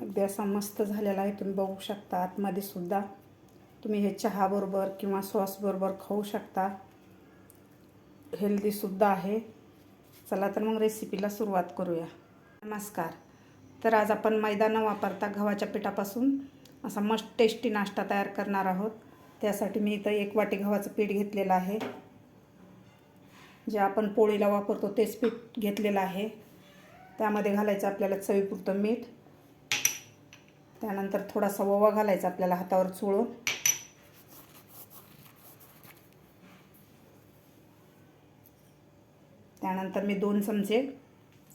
अगदी असा मस्त झालेला आहे तुम्ही बघू शकता. आतमध्ये सुद्धा तुम्ही हे चहाबरोबर किंवा सॉसबरोबर खाऊ शकता. हेल्दीसुद्धा आहे. चला तर मग रेसिपीला सुरुवात करूया. नमस्कार. तर आज आपण मैदा न वापरता गव्हाच्या पिठापासून असा मस्त टेस्टी नाश्ता तयार करणार आहोत. त्यासाठी मी इथं एक वाटी गव्हाचं पीठ घेतलेलं आहे. जे आपण पोळीला वापरतो तेच पीठ घेतलेलं आहे. त्यामध्ये घालायचं आपल्याला चवीपुरतं मीठ. त्यानंतर थोडासा ओवा घालायचा आपल्याला हातावर चोळून. त्यानंतर मी दोन चमचे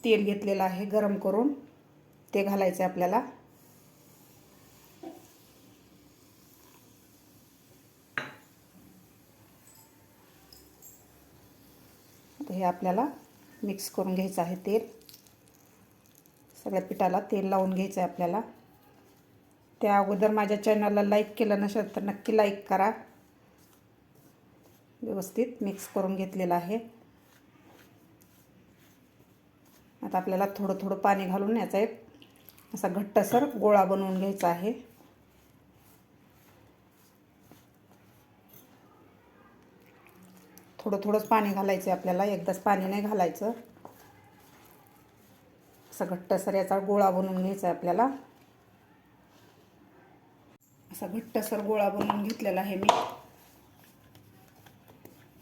तेल घेतलेलं आहे गरम करून. ते घालायचे आपल्याला. हे आपल्याला मिक्स करून घ्यायचं आहे तेल. सगळ्या पिठाला तेल लावून घ्यायचं आहे आपल्याला. त्या अगोदर माझ्या चॅनलला लाईक केलं नसेल तर नक्की लाईक करा. व्यवस्थित मिक्स करून घेतलेलं आहे. आता आपल्याला थोडं थोडं पाणी घालून याचा एक असा घट्टसर गोळा बनवून घ्यायचा आहे. थोडं थोडंच पाणी घालायचं आहे आपल्याला. एकदाच पाणी नाही घालायचं. असा घट्टसर याचा गोळा बनवून घ्यायचा आहे आपल्याला. असा घट्टसर गोळा बनवून घेतलेला आहे मी.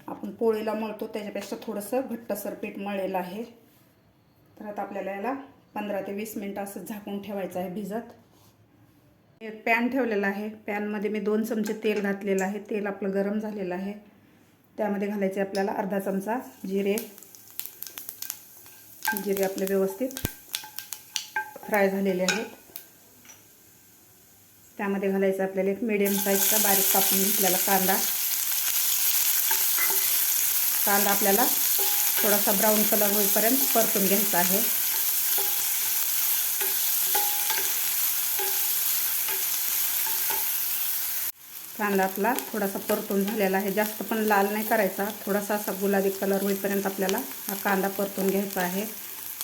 आपण पोळीला मळतो त्याच्यापेक्षा थोडंसं घट्टसर पीठ मळलेलं आहे. तर आता आपल्याला याला पंधरा ते वीस मिनटं असं झाकून ठेवायचं आहे भिजत. एक पॅन ठेवलेला आहे. पॅनमध्ये मी दोन चमचे तेल घातलेलं आहे. तेल आपलं गरम झालेलं आहे. त्यामध्ये घालायचे आपल्याला अर्धा चमचा जिरे. जिरे आपले व्यवस्थित फ्राय झालेले आहेत. त्यामध्ये घालायचं आपल्याला एक मिडियम साईजचा बारीक कापून घेतलेला कांदा. कांदा आपल्याला थोडासा ब्राऊन कलर होईपर्यंत परतून घ्यायचा आहे. कांदा आपला थोडासा परतून झालेला आहे. जास्त पण लाल नाही करायचा. थोडासा असा गुलाबी कलर होईपर्यंत आपल्याला हा कांदा परतून घ्यायचा आहे.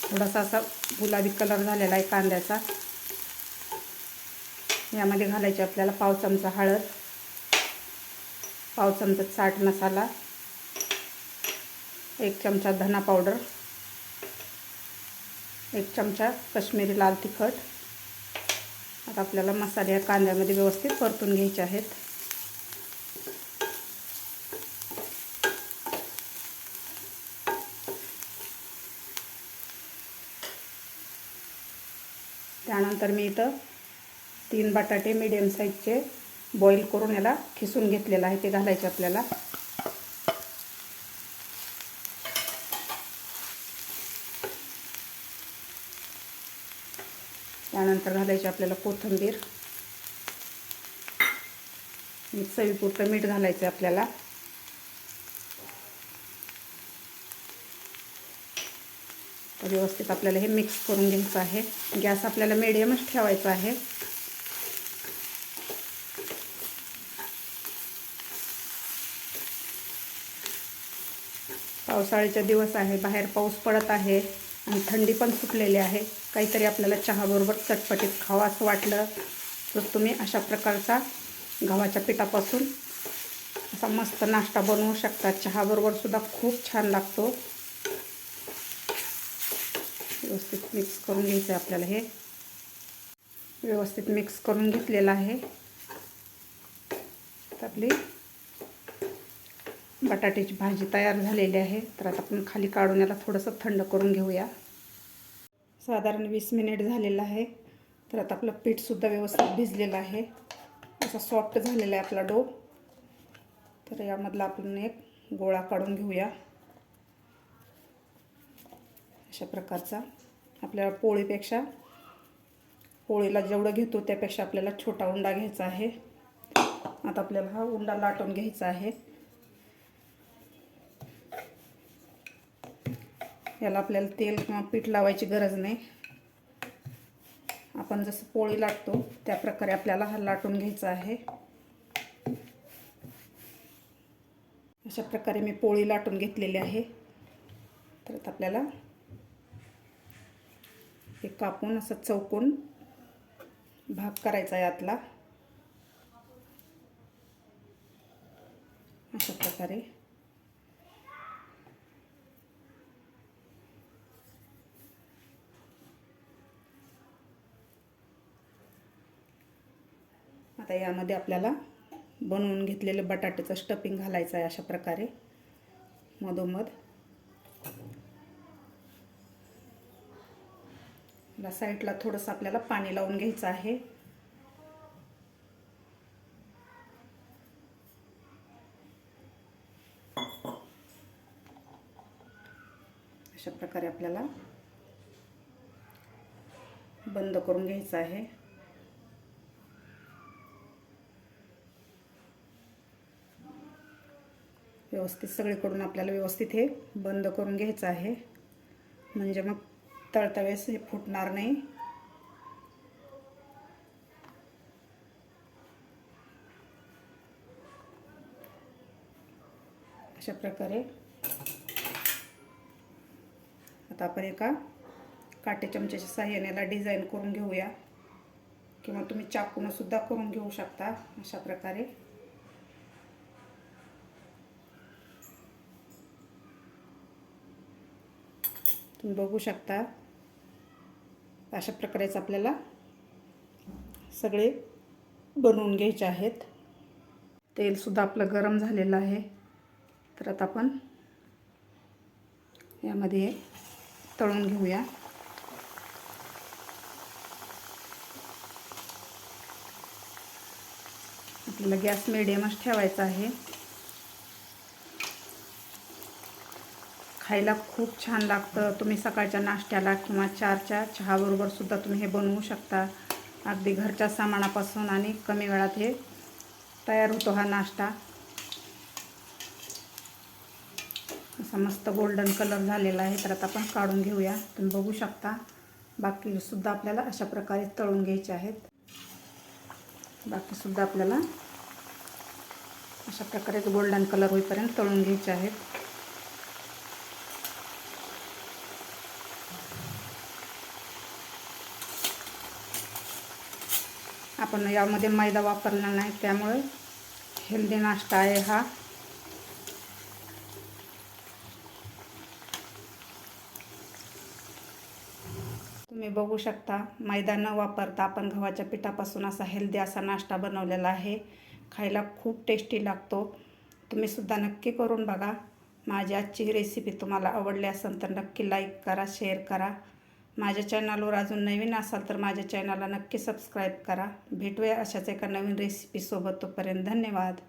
थोडासा असा गुलाबी कलर झालेला आहे कांद्याचा. यामध्ये घालायचे आपल्याला पाव चमचा हळद पाव चमचा चाट मसाला एक चमचा धना पावडर एक चमचा कश्मीरी लाल तिखट. आता आपल्याला मसाले या कांद्यामध्ये व्यवस्थित परतून घ्यायचे आहेत. त्यानंतर मी इथं तीन बटाटे मीडियम साईजचे बॉईल करून याला खिसून घेतलेलं आहे ते घालायचे आपल्याला. त्यानंतर घालायचे आपल्याला कोथिंबीर. चवीपुरतं मीठ घालायचं आपल्याला. व्यवस्थित आपल्याला हे मिक्स करून घ्यायचं आहे. गॅस आपल्याला मिडियमच ठेवायचा आहे. पावसाळ्याचा दिवस आहे बाहेर पाऊस पडत आहे आणि थंडी पण सुटलेली आहे. काहीतरी आपल्याला चहाबरोबर चटपटीत खावं असं वाटलं तर तुम्ही अशा प्रकारचा गव्हाच्या पिठापासून असा मस्त नाश्ता बनवू शकता. चहाबरोबरसुद्धा खूप छान लागतो. व्यवस्थित मिक्स करून घ्यायचं आहे आपल्याला हे. व्यवस्थित मिक्स करून घेतलेलं आहे. आपली बटाट्याची भाजी तयार झालेली आहे. तर आता आपण खाली काढून याला थोडंसं थंड करून घेऊया. साधारण वीस मिनिट झालेलं आहे. तर आता आपलं पीठसुद्धा व्यवस्थित भिजलेलं आहे. असा सॉफ्ट झालेला आहे आपला डो. तर यामधला आपण एक गोळा काढून घेऊया. अशा प्रकारचा. आपल्याला पोळीपेक्षा पोळीला जेवढं घेतो त्यापेक्षा आपल्याला छोटा उंडा घ्यायचा आहे. आता आपल्याला हा उंडा लाटून घ्यायचा आहे. याला आपल्याला तेल किंवा पीठ लावायची गरज नाही. आपण जसं पोळी लाटतो त्या प्रकारे आपल्याला हा लाटून घ्यायचा आहे. अशा प्रकारे मी पोळी लाटून घेतलेली आहे. तर आपल्याला हे कापून असं चौकून भाग करायचा आहे यातला अशा प्रकारे आता यामध्ये आपल्याला बनवून घेतलेलं बटाट्याचं स्टफिंग घालायचं आहे अशा प्रकारे. मधोमध. या साईडला थोडंसं आपल्याला पाणी लावून घ्यायचं आहे. अशा प्रकारे आपल्याला बंद करून घ्यायचं आहे. व्यवस्थित सगळीकडून आपल्याला व्यवस्थित हे बंद करून घ्यायचं आहे. म्हणजे मग तळता हे फुटणार नाही. अशा प्रकारे आता आपण एका काटे चमच्याच्या साह्याने याला डिझाईन करून घेऊया. किंवा तुम्ही चाकूनसुद्धा करून घेऊ शकता. अशा प्रकारे तुम्ही बघू शकता. अशा प्रकारेच आपल्याला सगळे बनवून घ्यायचे आहेत. तेलसुद्धा आपलं गरम झालेलं आहे. तर आता आपण यामध्ये तळून घेऊया. आपल्याला गॅस मिडियमच ठेवायचा आहे. खायला खूप छान लागतं. तुम्ही सकाळच्या नाश्त्याला किंवा चारच्या चहाबरोबर सुद्धा तुम्ही हे बनवू शकता. अगदी घरच्या सामानापासून आणि कमी वेळात हे तयार होतो हा नाश्ता. असा मस्त गोल्डन कलर झालेला आहे तर आता आपण काढून घेऊया. तुम्ही बघू शकता. बाकीसुद्धा आपल्याला अशा प्रकारे तळून घ्यायचे आहेत. बाकीसुद्धा आपल्याला अशा प्रकारे गोल्डन कलर होईपर्यंत तळून घ्यायचे आहेत. आपण यामध्ये मैदा वापरला नाही त्यामुळे हेल्दी नाश्ता आहे हा. तुम्ही बघू शकता मैदा न वापरता आपण गव्हाच्या पिठापासून असा हेल्दी असा नाश्ता बनवलेला आहे. खायला खूप टेस्टी लागतो. तुम्ही सुद्धा नक्की करून बघा. माझी आजची रेसिपी तुम्हाला आवडली असेल तर नक्की लाईक करा शेअर करा. माझ्या चॅनलवर अजून नवीन असाल तर माझ्या चॅनलला नक्की सबस्क्राईब करा. भेटूया अशाच एका नवीन रेसिपीसोबत तोपर्यंत धन्यवाद.